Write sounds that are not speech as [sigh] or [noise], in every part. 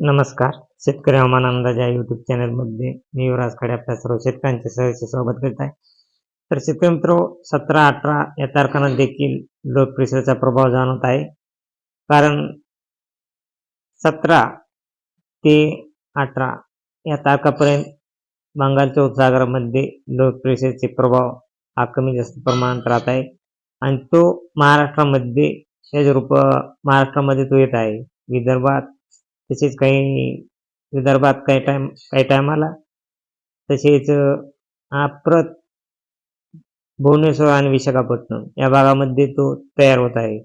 नमस्कार. शेतकरी हवामान अंदाज या युट्यूब चॅनलमध्ये मी युवराज खडे आपल्या सर्व शेतकऱ्यांच्या सहस्य स्वागत करत आहे. तर शेतकरी मित्र सतरा अठरा या तारखांना देखील लो प्रेशरचा प्रभाव जाणवत आहे. कारण सतरा ते अठरा या तारखापर्यंत बंगालच्या उपसागरामध्ये लो प्रेशरचे प्रभाव हा कमी जास्त प्रमाणात राहत आहे. आणि तो महाराष्ट्रामध्ये त्याचे रूप महाराष्ट्रामध्ये तो येत आहे. विदर्भात तसेच काही विदर्भात काही टाइम काही टायमाला तसेच आप्रत भुवनेश्वर आणि विशाखापट्टणम या भागामध्ये तो तयार होत आहे.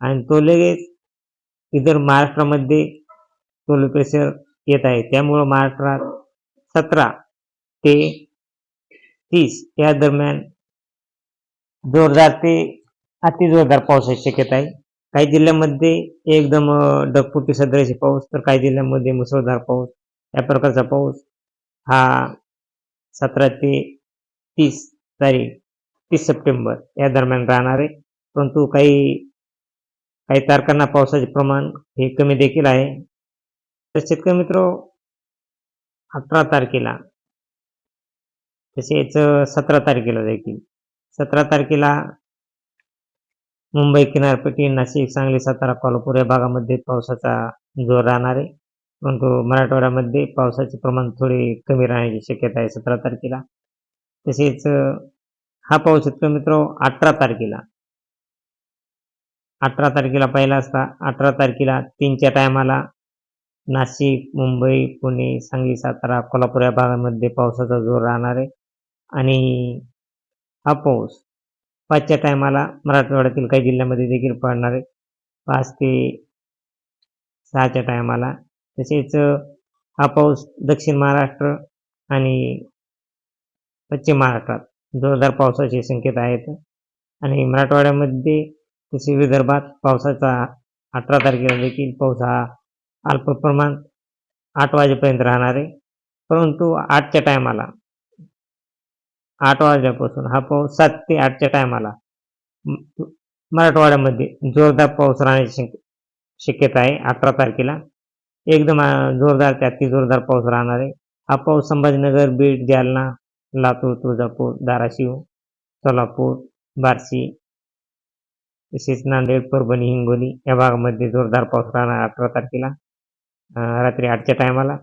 आणि तो लगेच इतर महाराष्ट्रामध्ये तो प्रेशर येत आहे. त्यामुळं महाराष्ट्रात सतरा ते तीस या दरम्यान जोरदार ते अतिजोरदार पावसाची शक्यता आहे. काही जिल्ह्यांमध्ये एकदम डगपुटी सदराशी पाऊस तर काही जिल्ह्यांमध्ये मुसळधार पाऊस या प्रकारचा पाऊस हा सतरा ते तीस तारीख तीस सप्टेंबर या दरम्यान राहणार आहे. परंतु काही काही तारखांना पावसाचे प्रमाण हे कमी देखील आहे. तर शेतकरी मित्र अठरा तारखेला तसेच सतरा तारखेला देखील सतरा तारखेला मुंबई किनारपट्टी नाशिक सांगली सातारा कोल्हापूर या भागामध्ये पावसाचा जोर राहणार आहे. परंतु मराठवाड्यामध्ये पावसाचे प्रमाण थोडे कमी राहण्याची शक्यता आहे सतरा तारखेला. तसेच हा पाऊस इतका मित्र अठरा तारखेला. अठरा तारखेला पहिला असता. अठरा तारखेला तीनच्या टायमाला नाशिक मुंबई पुणे सांगली सातारा कोल्हापूर या भागामध्ये पावसाचा जोर राहणार आहे. आणि हा पाऊस पाचच्या टायमाला मराठवाड्यातील काही जिल्ह्यामध्ये देखील पडणार आहे. पाच ते सहाच्या टायमाला. तसेच हा पाऊस दक्षिण महाराष्ट्र आणि पश्चिम महाराष्ट्रात जोरदार पावसाचे संकेत आहेत. आणि मराठवाड्यामध्ये तसे विदर्भात पावसाचा अठरा तारखेला देखील पाऊस हा अल्प प्रमाण आठ वाजेपर्यंत राहणार आहे. परंतु आठच्या टायमाला आठ वाजल्यापासून. हा पाऊस सात ते आठच्या टायमाला. मराठवाड्यामध्ये जोरदार पाऊस राहण्याची शक्यता आहे. अठरा तारखेला एकदम जोरदार ते अति जोरदार पाऊस राहणार आहे. हा पाऊस संभाजीनगर बीड जालना लातूर तुळजापूर धाराशिव सोलापूर बार्शी तसेच नांदेड परभणी हिंगोली या भागामध्ये जोरदार पाऊस राहणार अठरा तारखेला रात्री आठच्या टायमाला.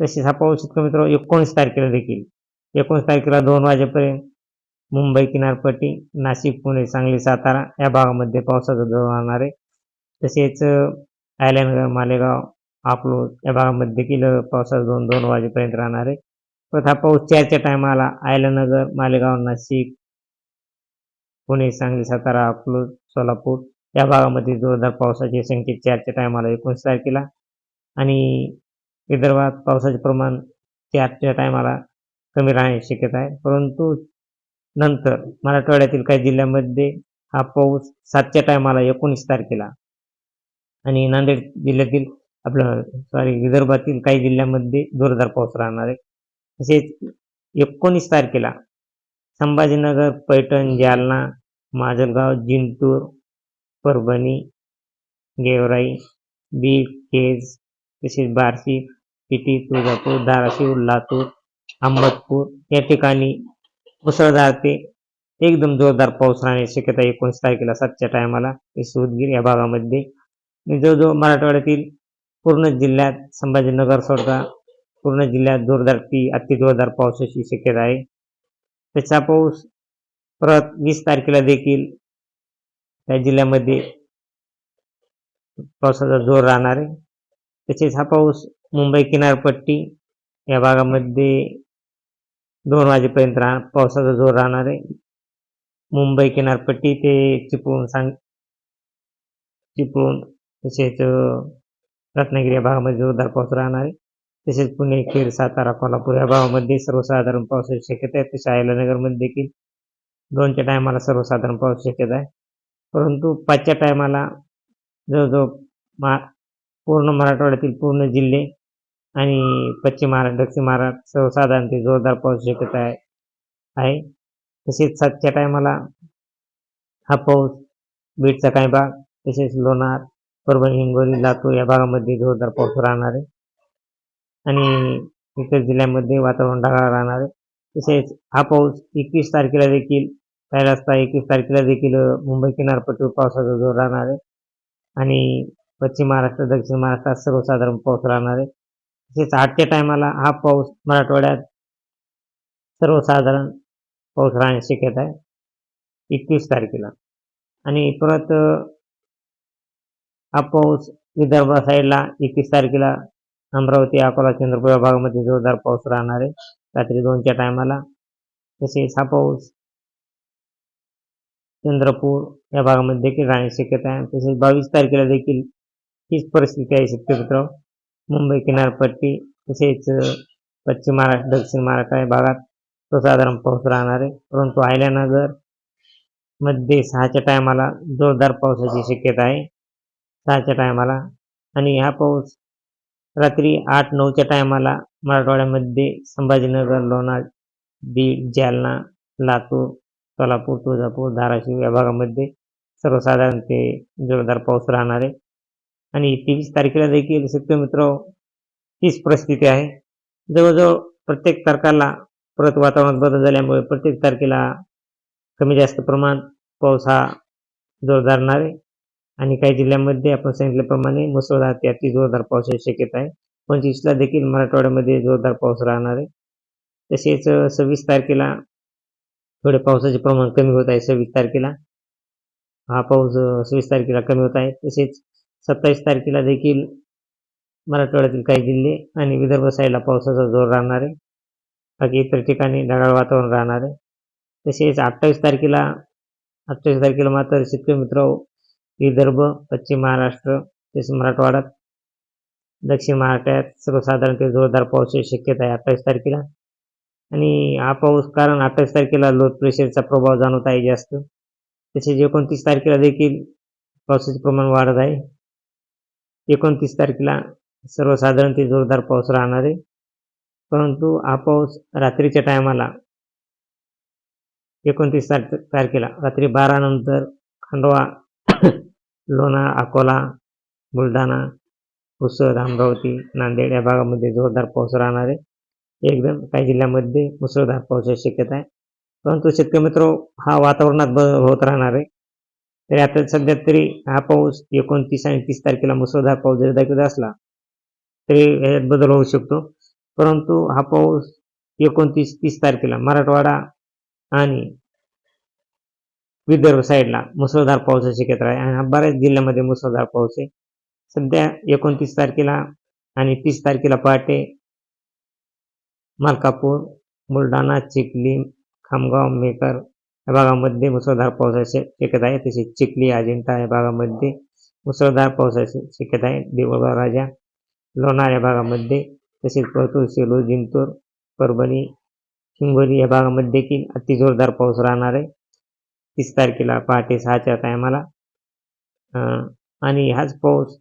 तसेच हा पाऊस शेतकरी मित्र एकोणीस तारखेला देखील एकोणीस तारखेला दोन वाजेपर्यंत मुंबई किनारपट्टी नाशिक पुणे सांगली सातारा या भागामध्ये पावसाचा जोर राहणार आहे. तसेच आयलनगर मालेगाव अकलूज या भागामध्ये देखील पावसाचा दोन दोन वाजेपर्यंत राहणार आहे. परत हा पाऊस चारच्या टायमाला आयलनगर मालेगाव नाशिक पुणे सांगली सातारा अकलूज सोलापूर या भागामध्ये जोरदार पावसाचे संकेत चारच्या टायमाला एकोणीस तारखेला आणि विदर्भात पावसाचे प्रमाण चारच्या टायमाला कमी राहण्याची शक्यता आहे. परंतु नंतर मराठवाड्यातील काही जिल्ह्यामध्ये हा पाऊस सातच्या टायमाला एकोणीस तारखेला आणि नांदेड जिल्ह्यातील आपलं सॉरी विदर्भातील काही जिल्ह्यामध्ये जोरदार पाऊस राहणार आहे. तसेच एकोणीस तारखेला संभाजीनगर पैठण जालना माजलगाव जिंतूर परभणी गेवराई बीड केज तसेच बार्शी पिटी तुळजापूर धाराशिव लातूर अंबतपूर या ठिकाणी मुसळधार ते एकदम जोरदार पाऊस राहण्याची शक्यता एकोणीस तारखेला सातच्या टायमाला सुदगीर या भागामध्ये. जवळजवळ मराठवाड्यातील पूर्ण जिल्ह्यात संभाजीनगर सोडता पूर्ण जिल्ह्यात जोरदार ती अति जोरदार पावसाची शक्यता आहे. त्याचा पाऊस परत वीस तारखेला देखील त्या जिल्ह्यामध्ये पावसाचा जोर राहणार आहे. तसेच हा पाऊस मुंबई किनारपट्टी या भागामध्ये दोन वाजेपर्यंत राह पावसाचा जोर राहणार आहे. मुंबई किनारपट्टी ते चिपळूण सांग चिपळूण तसेच रत्नागिरी या भागामध्ये जोरदार पाऊस राहणार आहे. तसेच पुणे खेड सातारा कोल्हापूर या भागामध्ये सर्वसाधारण पावसाची शक्यता आहे. तसे आयलानगरमध्ये देखील दोनच्या टायमाला सर्वसाधारण पाऊस शक्यता आहे. परंतु पाचच्या टायमाला जवळजवळ मा पूर्ण मराठवाड्यातील पूर्ण जिल्हे आणि पश्चिम महाराष्ट्र दक्षिण महाराष्ट्र सर्वसाधारण ते जोरदार पाऊस शक्यता आहे. आहे. तसेच सातच्या टायमाला हा पाऊस बीडचा काही भाग तसेच लोणार परभणी हिंगोली लातूर या भागामध्ये जोरदार पाऊस राहणार आहे. आणि इतर जिल्ह्यामध्ये वातावरण ढगाळ राहणार आहे. तसेच हा पाऊस एकवीस तारखेला देखील राहिला असता एकवीस तारखेला देखील मुंबई किनारपट्टीवर पावसाचा जोर राहणार आहे. आणि पश्चिम महाराष्ट्र दक्षिण महाराष्ट्रात सर्वसाधारण पाऊस राहणार आहे. तसेच आजच्या टायमाला हा पाऊस मराठवाड्यात सर्वसाधारण पाऊस राहण्याची शक्यता आहे. एकवीस तारखेला. आणि परत हा पाऊस विदर्भ साईडला एकवीस तारखेला अमरावती अकोला चंद्रपूर या भागामध्ये जोरदार पाऊस राहणार आहे. रात्री दोनच्या टायमाला तसेच हा पाऊस चंद्रपूर या भागामध्ये देखील राहण्याची शक्यता आहे. तसेच बावीस तारखेला देखील हीच परिस्थिती आहे शक्यतो. मुंबई किनारपट्टी तसेच पश्चिम महाराष्ट्र दक्षिण महाराष्ट्र या भागात साधारण पाऊस राहणार आहे. परंतु आयल्यानगरमध्ये सहाच्या टायमाला जोरदार पावसाची शक्यता आहे. सहाच्या टायमाला. आणि हा पाऊस रात्री आठ नऊच्या टायमाला मराठवाड्यामध्ये संभाजीनगर लोणार बीड जालना लातूर सोलापूर तुळजापूर धाराशिव या भागामध्ये सर्वसाधारण ते जोरदार पाऊस राहणार आहे. आणि तेवीस तारखेला देखील शेतकरी मित्र तीच परिस्थिती आहे. जवळजवळ प्रत्येक तारखाला परत वातावरणात बदल झाल्यामुळे प्रत्येक तारखेला कमी जास्त प्रमाण पाऊस हा जोरदार राहणार आहे. आणि काही जिल्ह्यांमध्ये आपण सांगितल्याप्रमाणे मुसळधार ते अति जोरदार पावसाची शक्यता आहे. पंचवीसला देखील मराठवाड्यामध्ये जोरदार पाऊस राहणार आहे. तसेच सव्वीस तारखेला थोडे पावसाचे प्रमाण कमी होत आहे सव्वीस तारखेला. हा पाऊस सव्वीस तारखेला कमी होत आहे. तसेच सत्तावीस तारखेला देखील मराठवाड्यातील काही जिल्हे आणि विदर्भ साईडला पावसाचा जोर राहणार आहे. बाकी इतर ठिकाणी ढगाळ वातावरण राहणार आहे. तसेच अठ्ठावीस तारखेला अठ्ठावीस तारखेला मात्र शेतकरी मित्र विदर्भ पश्चिम महाराष्ट्र तसेच मराठवाड्यात दक्षिण महाराष्ट्रात सर्वसाधारण ते जोरदार पावसाची शक्यता आहे अठ्ठावीस तारखेला. आणि हा पाऊस कारण अठ्ठावीस तारखेला लो प्रेशरचा प्रभाव जाणवत आहे जास्त. तसेच एकोणतीस तारखेला देखील पावसाचे प्रमाण वाढत आहे. एकोणतीस तारखेला सर्वसाधारण ते जोरदार पाऊस राहणार आहे. परंतु हा पाऊस रात्रीच्या टायमाला एकोणतीस तार तारखेला रात्री बारानंतर खंडवा [coughs] लोणा अकोला बुलढाणा पुसद अमरावती नांदेड या भागामध्ये जोरदार पाऊस राहणार आहे. एकदम काही जिल्ह्यामध्ये मुसळधार पावसाची शक्यता आहे. परंतु शेतकरी मित्र हा वातावरणात ब होत राहणार आहे. तरी आता सध्या तरी हा पाऊस एकोणतीस आणि तीस तारखेला मुसळधार पाऊस जरी दाखवत असला तरी यात बदल होऊ शकतो. परंतु हा पाऊस एकोणतीस तीस तारखेला मराठवाडा आणि विदर्भ साईडला मुसळधार पावसाची शक्यता आहे आणि हा बऱ्याच जिल्ह्यामध्ये मुसळधार पाऊस आहे. सध्या एकोणतीस तारखेला आणि तीस तारखेला पहाटे मलकापूर बुलढाणा चिखली खामगाव मेकर या भागामध्ये मुसळधार पावसाची शक्यता आहे. तसेच चिखली अजिंठा या भागामध्ये मुसळधार पावसाची शक्यता आहे. देवळगाव राजा लोणार या भागामध्ये तसेच परतूर सेलू जिंतूर परभणी हिंगोली या भागामध्ये देखील अति जोरदार पाऊस राहणार आहे. तीस तारखेला पहाटे सहाच्या टायमाला आणि हाच पाऊस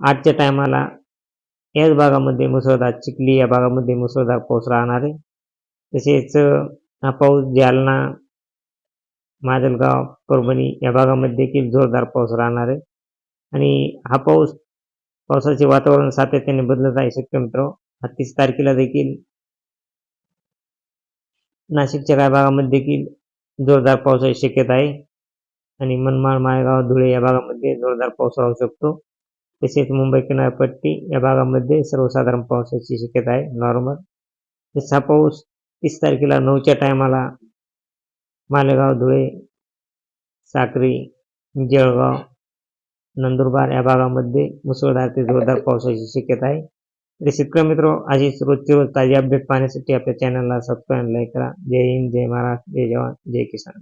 आठच्या टायमाला याच भागामध्ये मुसळधार चिखली या भागामध्ये मुसळधार पाऊस राहणार आहे. तसेच हा पाऊस जालना माजलगाव परभणी या भागामध्ये देखील जोरदार पाऊस राहणार आहे. आणि हा पाऊस पावसाचे वातावरण सातत्याने बदलत आहे शक्य मित्र. तीस तारखेला देखील नाशिकच्या काही भागामध्ये देखील जोरदार पावसाची शक्यता आहे. आणि मनमाड माळेगाव धुळे या भागामध्ये जोरदार पाऊस राहू शकतो. तसेच मुंबई किनारपट्टी या भागामध्ये सर्वसाधारण पावसाची शक्यता आहे नॉर्मल. तसा पाऊस तीस तारखेला नऊच्या टायमाला मालेगाव धुळे साक्री जळगाव नंदुरबार या भागामध्ये मुसळधार ते जोरदार पावसाची शक्यता आहे. तरी शेतकरी मित्र अशीच रोजची रोज ताजी अपडेट पाहण्यासाठी आपल्या चॅनलला सबस्क्राईब लाईक करा. जय हिंद जय महाराष्ट्र जय जवान जय किसान.